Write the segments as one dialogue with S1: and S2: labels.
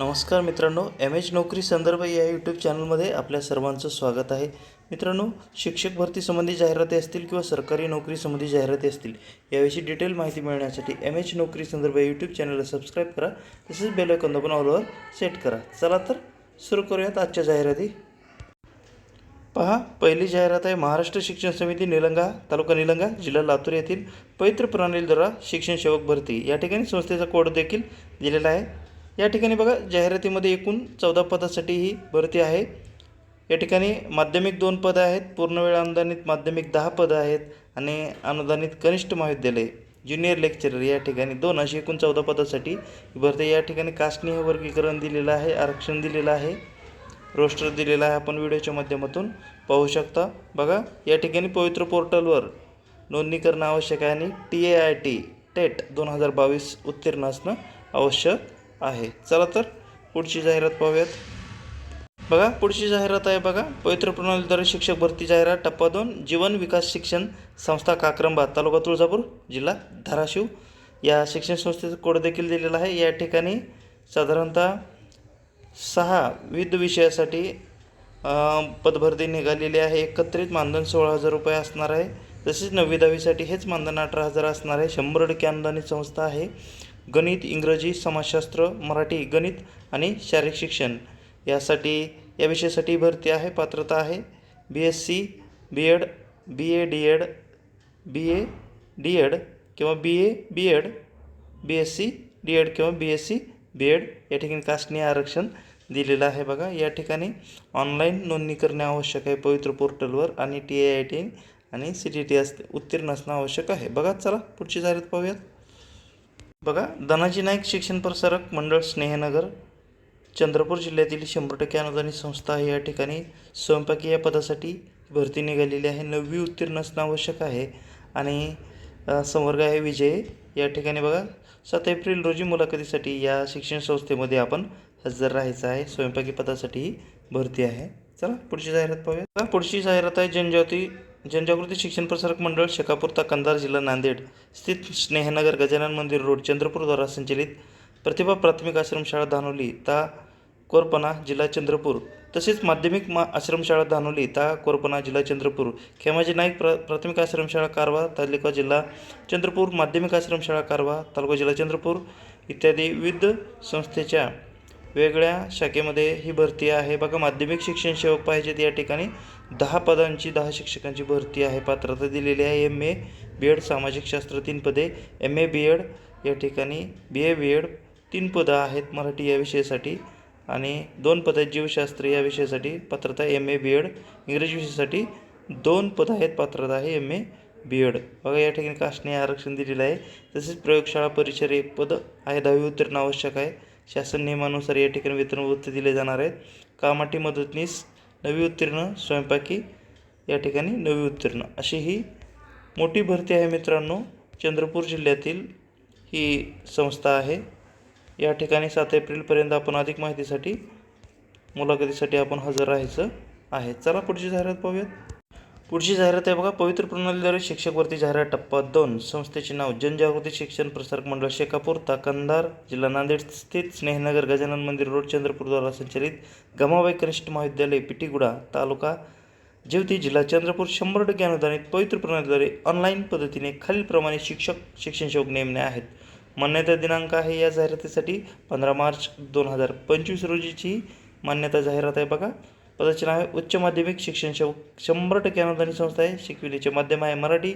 S1: नमस्कार मित्रांनो M H नोकरी संदर्भ या यूट्यूब चॅनलमध्ये आपल्या सर्वांचं स्वागत आहे. मित्रांनो शिक्षक भरतीसंबंधी जाहिराती असतील किंवा सरकारी नोकरीसंबंधी जाहिराती असतील याविषयी डिटेल माहिती मिळण्यासाठी एम एच नोकरी संदर्भ या यूट्यूब चॅनलला सबस्क्राईब करा तसेच बेल आयकॉन दाबून ऑलवर सेट करा. चला तर सुरू करूयात आजच्या जाहिराती. पहा पहिली जाहिरात आहे महाराष्ट्र शिक्षण समिती निलंगा तालुका निलंगा जिल्हा लातूर येथील पवित्र प्रणालीद्वारा शिक्षण सेवक भरती. या ठिकाणी संस्थेचा कोड देखील दिलेला आहे. या ठिकाणी बघा जाहिरातीमध्ये एकूण चौदा पदासाठी ही भरती आहे. या ठिकाणी माध्यमिक दोन पदं आहेत पूर्णवेळ अनुदानित माध्यमिक दहा पदं आहेत आणि अनुदानित कनिष्ठ महाविद्यालय ज्युनियर लेक्चरर या ठिकाणी दोन अशी एकूण चौदा पदासाठी भरती या ठिकाणी कास्टनीय वर्गीकरण दिलेलं आहे आरक्षण दिलेलं आहे. रोस्टर दिलेला आहे आपण व्हिडिओच्या माध्यमातून पाहू शकता. बघा या ठिकाणी पवित्र पोर्टलवर नोंदणी करणं आवश्यक आहे आणि T A I T TET दोन हजार बावीस उत्तीर्ण असणं आवश्यक आहे. चला तर पुढची जाहिरात पाहूयात. बघा पुढची जाहिरात आहे बघा. पवित्र प्रणालीद्वारे शिक्षक भरती जाहिरात टप्पा दोन जीवन विकास शिक्षण संस्था काक्रंबा तालुका तुळजापूर जिल्हा धाराशिव. या शिक्षण संस्थेचा कोड देखील दिलेला आहे. या ठिकाणी साधारणतः सहा विविध विषयासाठी पदभरती निघालेली आहे. एकत्रित मानधन सोळा हजार रुपये असणार आहे. तसेच नववी दहावीसाठी हेच मानधन अठरा हजार असणार आहे. शंभर टक्के अनुदानित संस्था आहे. गणित इंग्रजी समाजशास्त्र मराठी गणित आणि शारीरिक शिक्षण. यासाठी या विषयासाठी भरती आहे पात्रता आहे B S C B Ed B A D Ed B A D Ed किंवा B A B Ed B S C D Ed किंवा B S C B Ed या ठिकाणी कास्टने आरक्षण दिलेलं आहे बघा. या ठिकाणी ऑनलाईन नोंदणी करणे आवश्यक आहे. पवित्र पोर्टलवर आणि टी ए आय टी आणि सी टी टी असते उत्तीर्ण असणं आवश्यक आहे. बघा चला पुढची जाहिरात पाहूयात. बघा धनाजी नाईक शिक्षण प्रसारक मंडळ स्नेहनगर चंद्रपूर जिल्ह्यातील शंभर टक्के अनुदानित संस्था आहे. या ठिकाणी स्वयंपाकी या पदासाठी भरती निघालेली आहे. नववी उत्तीर्ण असणं आवश्यक आहे. आणि संवर्ग आहे विजय. या ठिकाणी बघा सात एप्रिल रोजी मुलाखतीसाठी या शिक्षण संस्थेमध्ये आपण हजर राहायचं आहे. स्वयंपाकी पदासाठी ही भरती आहे. चला पुढची जाहिरात पाहूया. पुढची जाहिरात आहे जनजाती जनजागृती शिक्षण प्रसारक मंडळ शेकापूर ता कंधार जिल्हा नांदेड स्थित स्नेहनगर गजानन मंदिर रोड चंद्रपूर द्वारा संचलित प्रतिभा प्राथमिक आश्रमशाळा धानोली ता कोरपना जिल्हा चंद्रपूर. तसेच माध्यमिक मा आश्रमशाळा धानोली ता कोरपना जिल्हा चंद्रपूर. खेमाजी नाईक प्र प्राथमिक आश्रमशाळा कारवा तालुका जिल्हा चंद्रपूर माध्यमिक आश्रमशाळा कारवा तालुका जिल्हा चंद्रपूर इत्यादी विविध संस्थेच्या वेगळ्या शाखेमध्ये ही भरती आहे. बघा माध्यमिक शिक्षण सेवक पाहिजेत या ठिकाणी. दहा पदांची दहा शिक्षकांची भरती आहे. पात्रता दिलेली आहे. एम ए बी एड सामाजिक शास्त्र तीन पदे. एम ए बी एड या ठिकाणी बी ए बी एड तीन पदं आहेत मराठी या विषयासाठी. आणि दोन पदं आहेत जीवशास्त्र या विषयासाठी. पात्रता एम ए बी एड इंग्रजी विषयासाठी दोन पदं आहेत पात्रता आहे एम ए बी एड बघा या ठिकाणी कास्टने आरक्षण दिलेलं आहे. तसेच प्रयोगशाळा परिचर एक पद आहे. दहावी उत्तीर्ण आवश्यक आहे. शासन नियमानुसार या ठिकाणी वेतनवृत्ती दिले जाणार आहेत. कामाठी मदतनीस नवी उत्तीर्ण स्वयंपाकी या ठिकाणी नवी उत्तीर्ण. अशी ही मोठी भरती आहे मित्रांनो. चंद्रपूर जिल्ह्यातील ही संस्था आहे. या ठिकाणी सात एप्रिलपर्यंत आपण अधिक माहितीसाठी मुलाखतीसाठी आपण हजर राहायचं आहे. चला पुढची जाहिरात पाहूयात. पुढची जाहिरात आहे बघा. पवित्र प्रणालीद्वारे शिक्षकवरती जाहिरात. टप्पा दोन. संस्थेचे नाव जनजागृती शिक्षण प्रसारक मंडळ शेकापूर ताकंदार जिल्हा नांदेड स्थित स्नेहनगर गजानन मंदिर रोड चंद्रपूरद्वारा संचालित गमाबाई कनिष्ठ महाविद्यालय पिटीगुडा तालुका जेवती जिल्हा चंद्रपूर. शंभर टक्के अनुदानित पवित्र प्रणालीद्वारे ऑनलाईन पद्धतीने खालीलप्रमाणे शिक्षक शिक्षण सेवक नेमणे आहेत. मान्यता दिनांक आहे या जाहिरातीसाठी पंधरा मार्च दोन हजार पंचवीस रोजीची मान्यता जाहिरात आहे बघा. पदाचे नाव आहे. उच्च माध्यमिक शिक्षण श शंभर टक्के अनुदानित संस्था आहे. शिकविण्याचे माध्यम आहे मराठी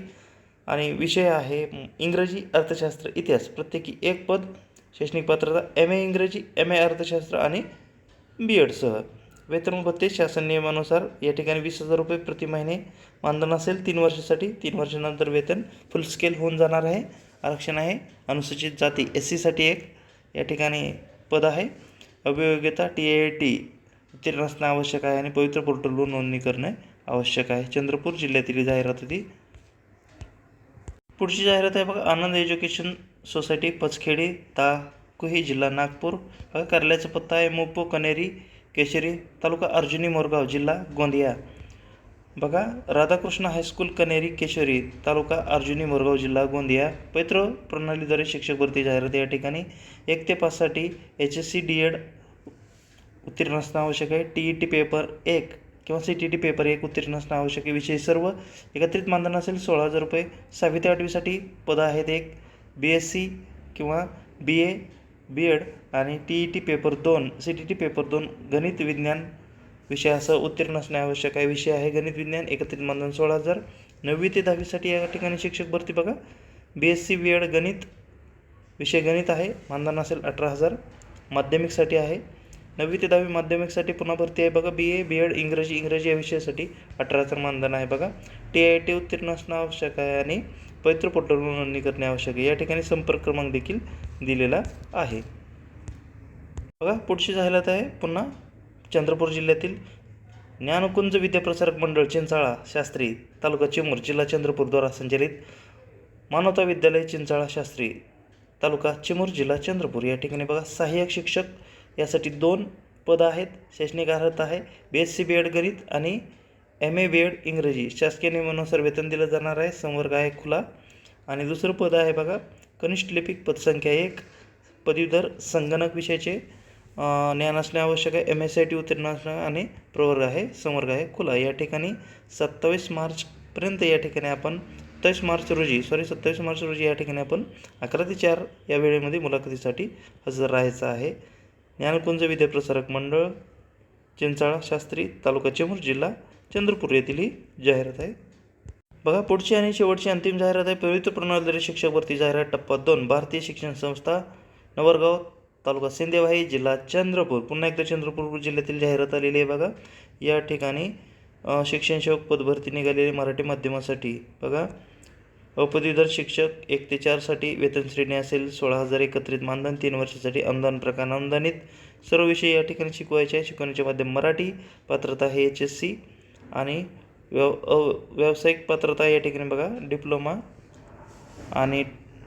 S1: आणि विषय आहे इंग्रजी अर्थशास्त्र इतिहास. प्रत्येकी एक पद शैक्षणिक पात्रता एम ए इंग्रजी एम ए अर्थशास्त्र आणि बी एडसह वेतन भत्ते शासन नियमानुसार या ठिकाणी वीस हजार रुपये प्रति महिने मानधन असेल. तीन वर्षासाठी तीन वर्षानंतर वेतन फुल स्केल होऊन जाणार आहे. आरक्षण आहे. अनुसूचित जाती एस सीसाठी एक या ठिकाणी पद आहे. अभियोग्यता टी ए टी उत्तीर्ण असणं आवश्यक आहे आणि पवित्र पोर्टलवर नोंदणी करणे आवश्यक आहे. चंद्रपूर जिल्ह्यातील ही जाहिरात होती पुढची जाहिरात आहे बघा आनंद एज्युकेशन सोसायटी पचखेडी ता कुही जिल्हा नागपूर. बघा कार्यालयाचा पत्ता आहे मोपो कनेरी केशरी तालुका अर्जुनी मोरगाव जिल्हा गोंदिया. बघा राधाकृष्ण हायस्कूल कनेरी केशरी तालुका अर्जुनी मोरगाव जिल्हा गोंदिया. पवित्र प्रणालीद्वारे शिक्षक भरती जाहिरात या ठिकाणी. एक ते पाचसाठी H S C D Ed उत्तीर्ण असणं आवश्यक आहे. टी ई टी पेपर एक किंवा सी टी टी पेपर एक उत्तीर्ण असणं आवश्यक आहे. विषय सर्व एकत्रित मानधन असेल सोळा हजार रुपये. सहावी ते आठवीसाठी पदं आहेत एक. बी एस सी किंवा बी ए बी एड आणि टी ई टी पेपर दोन. सी टी टी पेपर दोन गणित विज्ञान विषय असं उत्तीर्ण असणे आवश्यक आहे. विषय आहे गणित विज्ञान एकत्रित मानधन सोळा हजार. नववी ते दहावीसाठी या ठिकाणी शिक्षक भरती बघा. B S C B Ed गणित विषय गणित आहे. मानधन असेल अठरा हजार. माध्यमिकसाठी आहे. नववी ते दहावी माध्यमिकसाठी पुन्हा भरती आहे बघा. बी ए बी एड इंग्रजी इंग्रजी या विषयासाठी अठराचं मानधन आहे बघा. टी आय टी उत्तीर्ण असणं आवश्यक आहे आणि पैत्र पोर्टलवर नोंदणी करणे आवश्यक आहे. या ठिकाणी संपर्क क्रमांक देखील दिलेला आहे. बघा पुढची जाहिरात आहे. पुन्हा चंद्रपूर जिल्ह्यातील ज्ञानकुंज विद्याप्रसारक मंडळ चिंचाळा शास्त्री तालुका चिमूर जिल्हा चंद्रपूरद्वारा संचालित संचलित मानवता विद्यालय चिंचाळा शास्त्री तालुका चिमूर जिल्हा चंद्रपूर. या ठिकाणी बघा सहाय्यक शिक्षक यासाठी दोन पदं आहेत. शैक्षणिक अर्हता आहे. B S C B Ed गणित आणि एम ए बी एड इंग्रजी. शासकीय नियमानुसार वेतन दिलं जाणार आहे. संवर्ग आहे खुला. आणि दुसरं पद आहे बघा कनिष्ठ लिपिक पदसंख्या एक. पदवीधर संगणक विषयाचे ज्ञान असणे आवश्यक आहे. एम एस आय टी उत्तीर्ण असणं आणि प्रवर्ग आहे. संवर्ग आहे खुला. या ठिकाणी सत्तावीस मार्चपर्यंत या ठिकाणी आपण सत्तावीस मार्च रोजी सॉरी सत्तावीस मार्च रोजी या ठिकाणी आपण अकरा ते चार या वेळेमध्ये मुलाखतीसाठी हजर राहायचं आहे. ज्ञानकुंज विद्याप्रसारक मंडळ चिंचाळा शास्त्री तालुका चेंबूर जिल्हा चंद्रपूर येथील ही जाहिरात आहे. बघा पुढची आणि शेवटची अंतिम जाहिरात आहे. पवित्र प्रणालीद्वारे शिक्षक भरती जाहिरात टप्पा दोन भारतीय शिक्षण संस्था नवरगाव तालुका सिंदेवाही जिल्हा चंद्रपूर. पुन्हा एकदा चंद्रपूर जिल्ह्यातील जाहिरात आलेली आहे बघा. या ठिकाणी शिक्षणसेवक शिक्षण सेवक पदभरती निघालेली मराठी माध्यमासाठी. बघा अपदवीधर शिक्षक एक ते चारसाठी वेतन श्रेणी असेल सोळा हजार एकत्रित मानधन तीन वर्षासाठी अनुदान प्रकार अनुदानित. सर्व विषय या ठिकाणी शिकवायचे आहे शिकवण्याचे माध्यम मराठी पात्रता आहे एच एस सी आणि व्यव व्यावसायिक पात्रता या ठिकाणी बघा डिप्लोमा आणि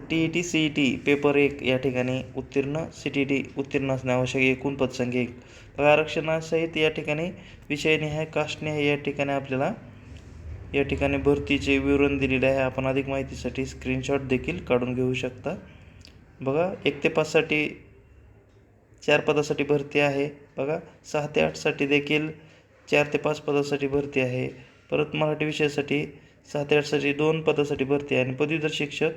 S1: T E T C E T paper एक या ठिकाणी उत्तीर्ण सी टी टी उत्तीर्ण असणे आवश्यक आहे. एकूण पदसंख्या एक. बघा आरक्षणासहित या ठिकाणी विषयनिहाय कास्टनिहाय या ठिकाणी आपल्याला या ठिकाणी भरतीचे विवरण दिलेले आहे. आपण अधिक माहितीसाठी स्क्रीनशॉट देखील काढून घेऊ शकता. बघा एक ते पाचसाठी चार पदासाठी भरती आहे. बघा सहा ते आठसाठी देखील चार ते पाच पदासाठी भरती आहे. परत मराठी विषयासाठी सहा ते आठसाठी दोन पदासाठी भरती आहे. आणि पदवीधर शिक्षक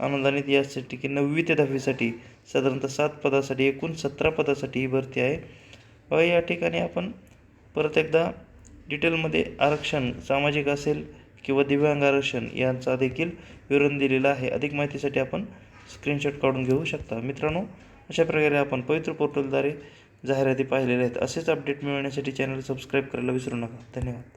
S1: अनुदानित यासाठी की नववी ते दहावीसाठी साधारणतः सात पदासाठी एकूण सतरा पदासाठी ही भरती आहे. बघा या ठिकाणी आपण परत एकदा डिटेलमध्ये आरक्षण सामाजिक असेल किंवा दिव्यांग आरक्षण यांचा देखील विवरण दिलेलं आहे. अधिक माहितीसाठी आपण स्क्रीनशॉट काढून घेऊ शकता. मित्रांनो अशा प्रकारे आपण पवित्र पोर्टलद्वारे जाहिराती पाहिलेल्या आहेत. असेच अपडेट मिळवण्यासाठी चॅनल सबस्क्राईब करायला विसरू नका. धन्यवाद.